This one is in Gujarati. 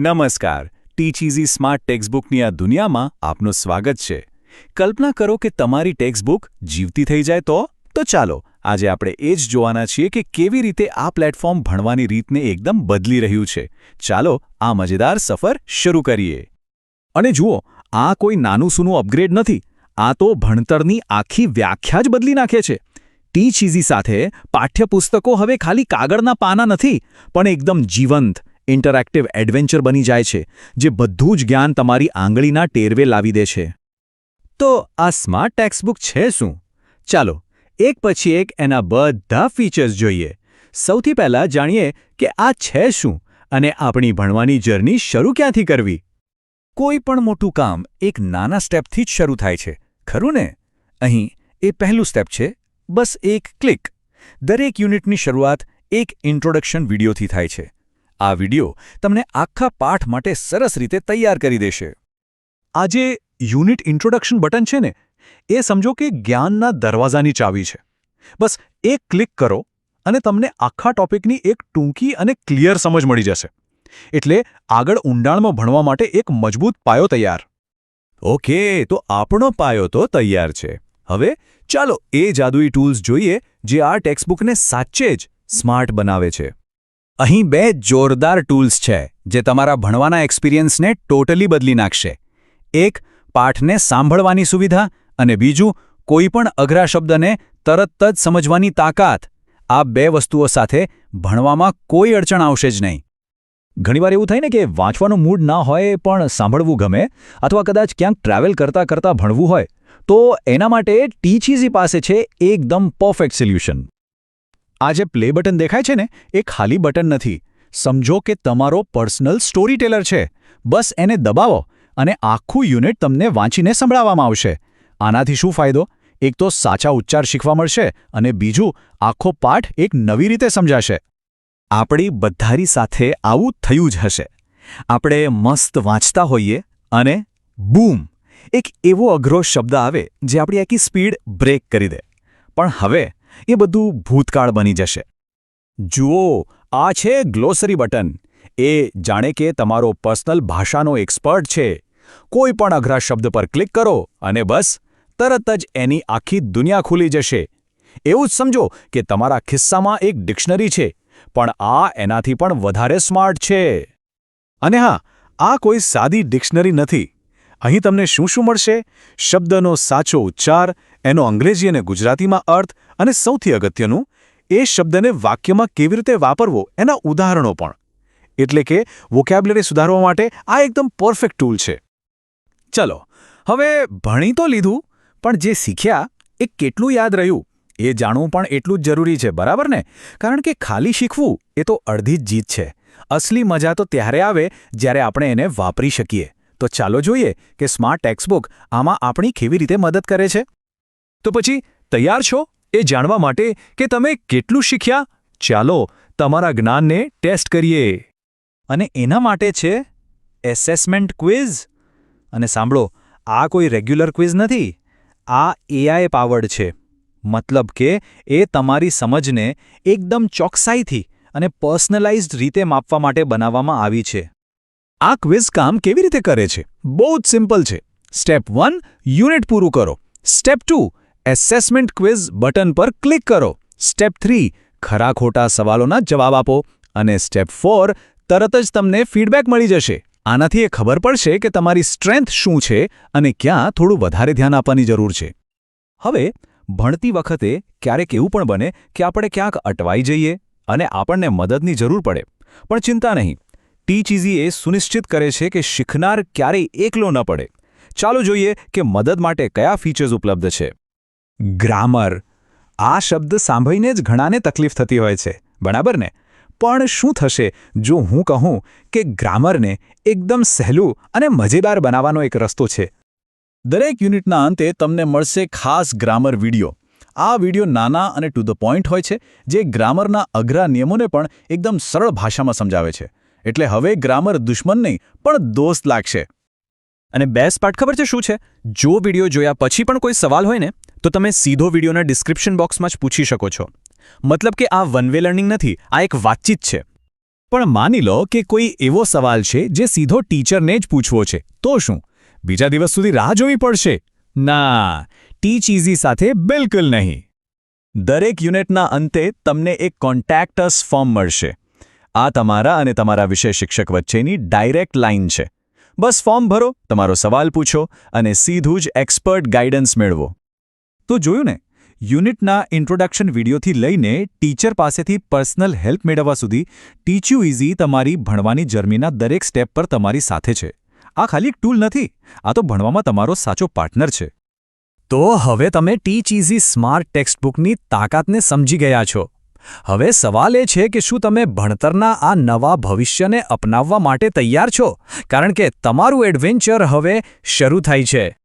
નમસ્કાર. ટીચીઝી સ્માર્ટ ટેક્સ્ટબુકની આ દુનિયામાં આપનું સ્વાગત છે. કલ્પના કરો કે તમારી ટેક્સ્ટબુક જીવતી થઈ જાય તો? તો ચાલો, આજે આપણે એ જ જોવાના છીએ કે કેવી રીતે આ પ્લેટફોર્મ ભણવાની રીતને એકદમ બદલી રહ્યું છે. ચાલો, આ મજેદાર સફર શરૂ કરીએ. અને જુઓ, આ કોઈ નાનું સૂનું અપગ્રેડ નથી. આ તો ભણતરની આખી વ્યાખ્યા જ બદલી નાખે છે. ટીચીઝી સાથે પાઠ્યપુસ્તકો હવે ખાલી કાગળના પાના નથી, પણ એકદમ જીવંત ઇન્ટરેક્ટિવ એડવેન્ચર બની જાય છે, જે બધું જ જ્ઞાન તમારી આંગળીના ટેરવે લાવી દે છે. તો આ સ્માર્ટ ટેક્સ્ટબુક છે શું? ચાલો, એક પછી એક એના બધા ફીચર્સ જોઈએ. સૌથી પહેલા જાણીએ કે આ છે શું અને આપણી ભણવાની જર્ની શરૂ ક્યાંથી કરવી? કોઈ પણ મોટું કામ એક નાના સ્ટેપથી જ શરૂ થાય છે, ખરું ને? અહીં, એ પહેલું સ્ટેપ છે, બસ એક ક્લિક. દરેક યુનિટની શરૂઆત એક ઇન્ટ્રોડક્શન વિડીયોથી થાય છે. આ વીડિયો તમને આખા પાઠ માટે સરસ રીતે તૈયાર કરી દેશે. આ જે યુનિટ ઇન્ટ્રોડક્શન બટન છે ને, એ સમજો કે જ્ઞાનના દરવાજાની ચાવી છે. બસ એક ક્લિક કરો અને તમને આખા ટોપિકની એક ટૂંકી અને ક્લિયર સમજ મળી જશે. એટલે આગળ ઊંડાણમાં ભણવા માટે એક મજબૂત પાયો તૈયાર. ઓકે, તો આપણો પાયો તો તૈયાર છે. હવે ચાલો એ જાદુઈ ટૂલ્સ જોઈએ જે આ ટેક્સ્ટબુકને સાચે જ સ્માર્ટ બનાવે છે. અહીં બે જોરદાર ટૂલ્સ છે, જે તમારા ભણવાના એક્સપિરિયન્સને ટોટલી બદલી નાખશે. એક, પાઠને સાંભળવાની સુવિધા અને બીજું, કોઈપણ અઘરા શબ્દને તરત જ સમજવાની તાકાત. આ બે વસ્તુઓ સાથે ભણવામાં કોઈ અડચણ આવશે જ નહીં. ઘણીવાર એવું થાય ને કે વાંચવાનું મૂડ ના હોય પણ સાંભળવું ગમે અથવા કદાચ ક્યાંક ટ્રાવેલ કરતાં કરતાં ભણવું હોય, તો એના માટે ટીચીઝી પાસે છે એકદમ પરફેક્ટ સોલ્યુશન આ જે પ્લે બટન દેખાય છે ને, એ ખાલી બટન નથી. સમજો કે તમારો પર્સનલ સ્ટોરી ટેલર છે. બસ એને દબાવો અને આખું યુનિટ તમને વાંચીને સંભળાવવામાં આવશે. આનાથી શું ફાયદો? એક તો સાચા ઉચ્ચાર શીખવા મળશે અને બીજું, આખો પાઠ એક નવી રીતે સમજાશે. આપણી બધારી સાથે આવું થયું જ હશે. આપણે મસ્ત વાંચતા હોઈએ અને બૂમ એક એવો અઘરો શબ્દ આવે જે આપણી આખી સ્પીડ બ્રેક કરી દે. પણ હવે એ બધું ભૂતકાળ બની જશે. જુઓ, આ છે ગ્લોસરી બટન. એ જાણે કે તમારો પર્સનલ ભાષાનો એક્સપર્ટ છે. કોઈ પણ અઘરા શબ્દ પર ક્લિક કરો અને બસ, તરત જ એની આખી દુનિયા ખુલી જશે. એવું જ સમજો કે તમારા ખિસ્સામાં એક ડિક્શનરી છે, પણ આ એનાથી પણ વધારે સ્માર્ટ છે. અને હા, આ કોઈ સાદી ડિક્શનરી નથી. અહીં તમને શું શું મળશે? શબ્દનો સાચો ઉચ્ચાર, એનો અંગ્રેજી અને ગુજરાતીમાં અર્થ અને સૌથી અગત્યનું, એ શબ્દને વાક્યમાં કેવી રીતે વાપરવો, એના ઉદાહરણો પણ. એટલે કે વોકેબ્યુલરી સુધારવા માટે આ એકદમ પરફેક્ટ ટૂલ છે. ચલો, હવે ભણી તો લીધું, પણ જે શીખ્યા, એ કેટલું યાદ રહ્યું? એ જાણવું પણ એટલું જ જરૂરી છે, બરાબર ને? કારણ કે ખાલી શીખવું, એ તો અડધી જ જીત છે. અસલી મજા તો ત્યારે આવે, જ્યારે આપણે એને વાપરી શકીએ. તો ચાલો જોઈએ કે સ્માર્ટ ટેક્સ્ટબુક આમાં આપણી કેવી રીતે મદદ કરે છે. તો પછી, તૈયાર છો? એ જાણવા માટે કે તમે કેટલું શીખ્યા? ચાલો, તમારા જ્ઞાનને ટેસ્ટ કરીએ. અને એના માટે છે એસેસમેન્ટ ક્વિઝ. અને સાંભળો, આ કોઈ રેગ્યુલર ક્વિઝ નથી. આ એઆઈ પાવર્ડ છે. મતલબ કે એ તમારી સમજને એકદમ ચોકસાઈથી અને પર્સનલાઇઝ્ડ રીતે માપવા માટે બનાવવામાં આવી છે. આ ક્વિઝ કામ કેવી રીતે કરે છે? બહુ જ સિમ્પલ છે. સ્ટેપ વન, યુનિટ પૂરું કરો. Step two, assessment quiz button પર ક્લિક કરો. સ્ટેપ થ્રી, ખરા ખોટા સવાલોના જવાબ આપો. અને સ્ટેપ ફોર, તરત જ તમને ફીડબેક મળી જશે. આનાથી એ ખબર પડશે કે તમારી સ્ટ્રેન્થ શું છે અને ક્યાં થોડું વધારે ધ્યાન આપવાની જરૂર છે. હવે, ભણતી વખતે ક્યારેક એવું પણ બને કે આપણે ક્યાંક અટવાઈ જઈએ અને આપણને મદદની જરૂર પડે. પણ ચિંતા નહીં. ટીચ ઇઝી એ સુનિશ્ચિત કરે છે કે શીખનાર ક્યારેય એકલો ન પડે. ચાલો જોઈએ કે મદદ માટે કયા ફીચર્સ ઉપલબ્ધ છે. ગ્રામર. આ શબ્દ સાંભળીને જ ઘણાને તકલીફ થતી હોય છે, બરાબર ને? પણ શું થશે જો હું કહું કે ગ્રામરને એકદમ સહેલું અને મજેદાર બનાવવાનો એક રસ્તો છે? દરેક યુનિટના અંતે તમને મળશે ખાસ ગ્રામર વિડિયો. આ વિડિયો નાના અને ટુ ધ પોઈન્ટ હોય છે, જે ગ્રામરના અઘરા નિયમોને પણ એકદમ સરળ ભાષામાં સમજાવે છે. એટલે હવે ગ્રામર દુશ્મન નહીં પણ દોસ્ત લાગશે. અને બેસ્ટ પાર્ટ ખબર છે શું છે? જો વીડિયો જોયા પછી પણ કોઈ સવાલ હોય ને, તો તમે સીધો વિડીયોના ડિસ્ક્રિપ્શન બોક્સમાં જ પૂછી શકો છો. મતલબ કે આ વન વે લર્નિંગ નથી, આ એક વાતચીત છે. પણ માની લો કે કોઈ એવો સવાલ છે જે સીધો ટીચરને જ પૂછવો છે, તો શું? બીજા દિવસ સુધી રાહ જોવી પડશે? ના, ટીચ ઇઝી સાથે બિલકુલ નહીં. દરેક યુનિટના અંતે તમને એક કોન્ટેક્ટસ ફોર્મ મળશે. આ તમારા અને તમારા વિષય શિક્ષક વચ્ચેની ડાયરેક્ટ લાઇન છે. બસ ફોર્મ ભરો, તમારો સવાલ પૂછો અને સીધું જ એક્સપર્ટ ગાઈડન્સ મેળવો. તો જોયું ને, યુનિટના ઇન્ટ્રોડક્શન વિડીયોથી લઈને ટીચર પાસેથી પર્સનલ હેલ્પ મેળવવા સુધી ટીચ યુ ઇઝી તમારી ભણવાની જર્મીના દરેક સ્ટેપ પર તમારી સાથે છે. આ ખાલી ટૂલ નથી, આ તો ભણવામાં તમારો સાચો પાર્ટનર છે. તો હવે તમે ટીચ ઇઝી સ્માર્ટ ટેક્સ્ટબુકની તાકાતને સમજી ગયા છો. હવે સવાલ એ છે કે શું તમે ભણતરના આ નવા ભવિષ્યને અપનાવવા માટે તૈયાર છો? કારણ કે તમારું એડવેન્ચર હવે શરૂ થાય છે.